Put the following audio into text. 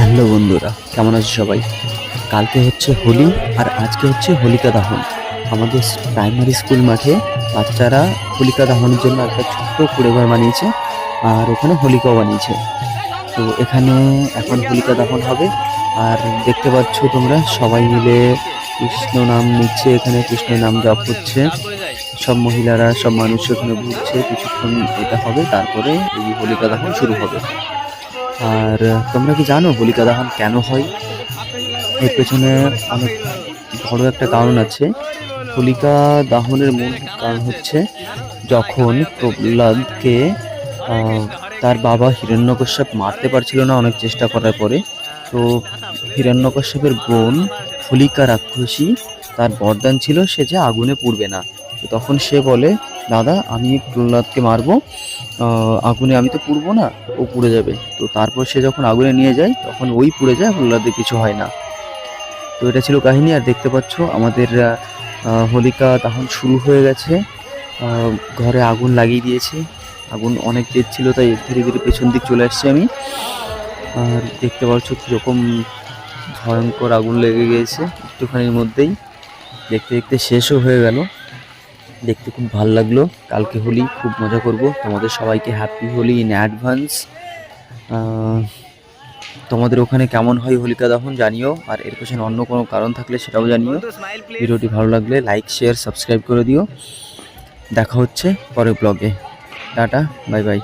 Hello বন্ধুরা, কেমন আছে সবাই? কালকে হচ্ছে হোলি আর আজকে হচ্ছে হোলিকা দহন। আমাদের প্রাইমারি স্কুল মাঠে বাচ্চারা হোলিকা দহনের জন্য একটা ছোট্ট কুড়েঘর বানিয়েছে আর ওখানে হোলিকাও বানিয়েছে। তো এখানে এখন হোলিকা দহন হবে আর দেখতে পাচ্ছ তোমরা সবাই মিলে কৃষ্ণ নাম নিচ্ছে, এখানে কৃষ্ণ নাম জপ হচ্ছে। সব মহিলারা, সব মানুষ ওখানে ঘুরছে, কিছুক্ষণ এটা হবে, তারপরে এই হোলিকা দহন শুরু হবে। আর তোমরা কি জানো হোলিকা দহন কেন হয়? এর পেছনে অনেক বড় একটা কারণ আছে। হোলিকা দহনের মূল কারণ হচ্ছে যখন প্রহ্লাদকে তার বাবা হিরণ্যকশ্যপ মারতে পারছিল না অনেক চেষ্টা করার পরে, তো হিরণ্যকশ্যপের বোন হোলিকা রাক্ষসী তার বরদান ছিল, সে যে আগুনে পুড়বে না। তো তখন সে বলে, দাদা, আমি প্রহ্লাদকে মারবো। আগুনে আমি তো পুড়বো না, ও পুড়ে যাবে। তো তারপর সে যখন আগুনে নিয়ে যায়, তখন ওই পুড়ে যায় প্রহ্লাদের কিছু হয় না। তো এটা ছিল কাহিনী, আর দেখতে পাচ্ছ, আমাদের হোলিকা তখন শুরু হয়ে গেছে। ঘরে আগুন লাগিয়ে দিয়েছে। আগুন অনেক তেজ ছিল, তাই ধীরে ধীরে পেছন দিক চলে আসছি আমি। আর দেখতে পাচ্ছ, কীরকম ভয়ঙ্কর আগুন লেগে গিয়েছে একটুখানির মধ্যেই। দেখতে দেখতে শেষও হয়ে গেল। দেখতে খুব ভালো লাগল। কালকে হোলি, খুব মজা করব। তোমাদের সবাইকে হ্যাপি হোলি ইন অ্যাডভান্স তোমাদের ওখানে কেমন হয় হোলিকা দহন জানিও। আর এর পেছনে অন্য কোনো কারণ থাকলে সেটাও জানিও। ভিডিওটি ভালো লাগলে লাইক শেয়ার সাবস্ক্রাইব করে দিও। দেখা হচ্ছে পরের ব্লগে টাটা বাই বাই